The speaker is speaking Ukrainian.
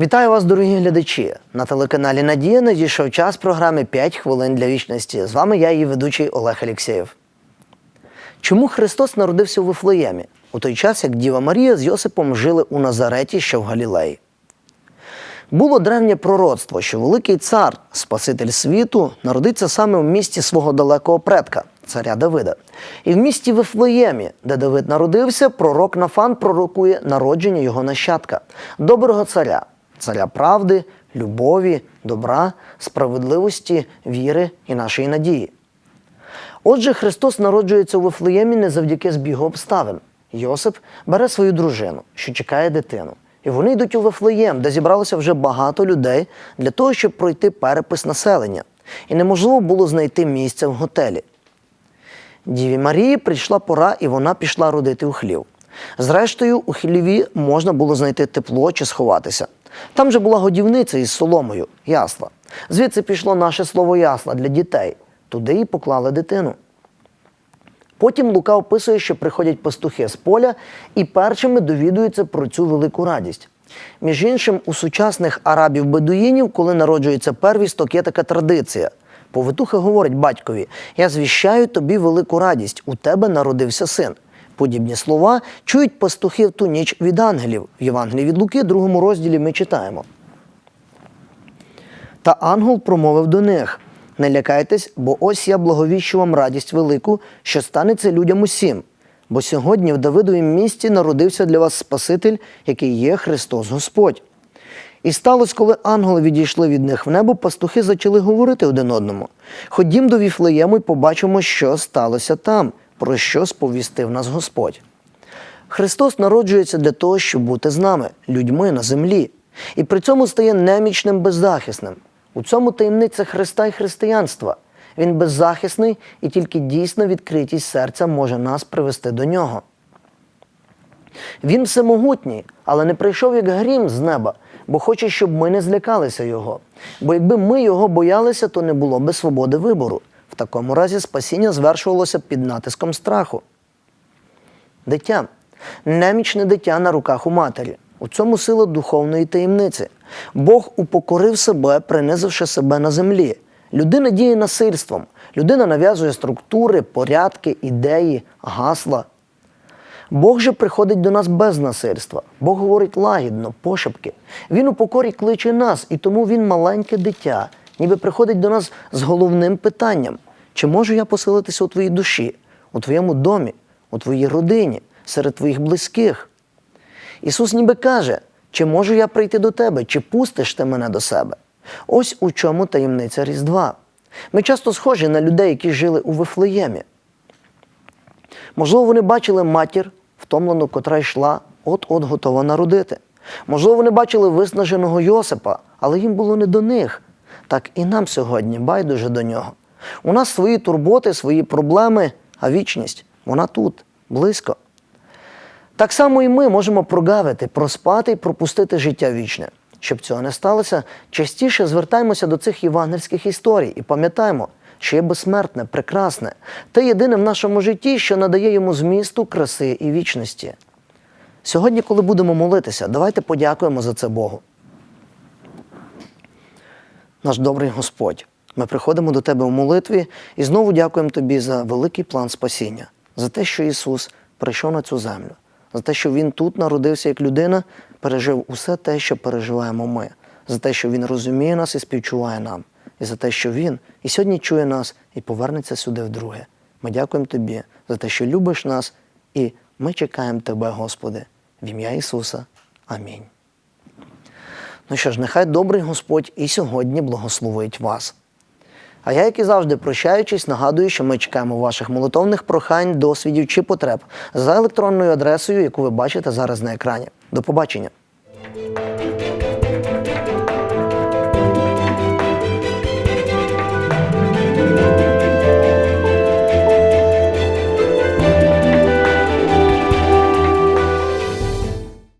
Вітаю вас, дорогі глядачі! На телеканалі Надія надійшов час програми «5 хвилин для вічності. З вами я, її ведучий Олег Алєксєєв. Чому Христос народився у Вифлеємі, у той час, як Діва Марія з Йосипом жили у Назареті, що в Галілеї? Було древнє пророцтво, що великий цар, Спаситель світу, народиться саме в місті свого далекого предка, царя Давида. І в місті Вифлеємі, де Давид народився, пророк Нафан пророкує народження його нащадка, доброго царя, царя правди, любові, добра, справедливості, віри і нашої надії. Отже, Христос народжується у Вифлеємі не завдяки збігу обставин. Йосип бере свою дружину, що чекає дитину. І вони йдуть у Вифлеєм, де зібралося вже багато людей для того, щоб пройти перепис населення. І неможливо було знайти місця в готелі. Діві Марії прийшла пора, і вона пішла родити у хлів. Зрештою, у хліві можна було знайти тепло чи сховатися. Там же була годівниця із соломою, ясла. Звідси пішло наше слово ясла для дітей. Туди і поклали дитину. Потім Лука описує, що приходять пастухи з поля і першими довідуються про цю велику радість. Між іншим, у сучасних арабів-бедуїнів, коли народжується первісток, є така традиція. Повитуха говорить батькові: Я звіщаю тобі велику радість, у тебе народився син. Подібні слова чують пастухи в ту ніч від ангелів. В Євангелії від Луки, другому розділі ми читаємо. Та ангел промовив до них: Не лякайтесь, бо ось я благовіщу вам радість велику, що станеться людям усім. Бо сьогодні в Давидовім місті народився для вас Спаситель, який є Христос Господь. І сталося, коли ангели відійшли від них в небо, пастухи почали говорити один одному. Ходім до Віфлеєму і побачимо, що сталося там, про що сповістив нас Господь. Христос народжується для того, щоб бути з нами, людьми на землі, і при цьому стає немічним беззахисним. У цьому таємниця Христа і християнства. Він беззахисний, і тільки дійсна відкритість серця може нас привести до нього. Він всемогутній, але не прийшов як грім з неба, бо хоче, щоб ми не злякалися його. Бо якби ми його боялися, то не було би свободи вибору. В такому разі спасіння звершувалося під натиском страху. Дитя, немічне дитя на руках у матері. У цьому сила духовної таємниці. Бог упокорив себе, принизивши себе на землі. Людина діє насильством. Людина нав'язує структури, порядки, ідеї, гасла. Бог же приходить до нас без насильства. Бог говорить лагідно, пошепки. Він у покорі кличе нас, і тому він маленьке дитя, ніби приходить до нас з головним питанням: чи можу я поселитися у твоїй душі, у твоєму домі, у твоїй родині, серед твоїх близьких? Ісус ніби каже, чи можу я прийти до тебе, чи пустиш ти мене до себе? Ось у чому таємниця Різдва. Ми часто схожі на людей, які жили у Вифлеємі. Можливо, вони бачили матір, втомлену, котра йшла, от-от готова народити. Можливо, вони бачили виснаженого Йосипа, але їм було не до них. Так і нам сьогодні байдуже до нього. У нас свої турботи, свої проблеми, а вічність вона тут, близько. Так само і ми можемо прогавити, проспати і пропустити життя вічне. Щоб цього не сталося, частіше звертаємося до цих євангельських історій і пам'ятаємо, що є безсмертне, прекрасне, те єдине в нашому житті, що надає йому змісту, краси і вічності. Сьогодні, коли будемо молитися, давайте подякуємо за це Богу. Наш добрий Господь, ми приходимо до Тебе у молитві і знову дякуємо Тобі за великий план спасіння, за те, що Ісус прийшов на цю землю, за те, що Він тут народився як людина, пережив усе те, що переживаємо ми, за те, що Він розуміє нас і співчуває нам, і за те, що Він і сьогодні чує нас і повернеться сюди вдруге. Ми дякуємо Тобі за те, що любиш нас, і ми чекаємо Тебе, Господи, в ім'я Ісуса. Амінь. Ну що ж, нехай добрий Господь і сьогодні благословить вас. А я, як і завжди, прощаючись, нагадую, що ми чекаємо ваших молитовних прохань, досвідів чи потреб за електронною адресою, яку ви бачите зараз на екрані. До побачення!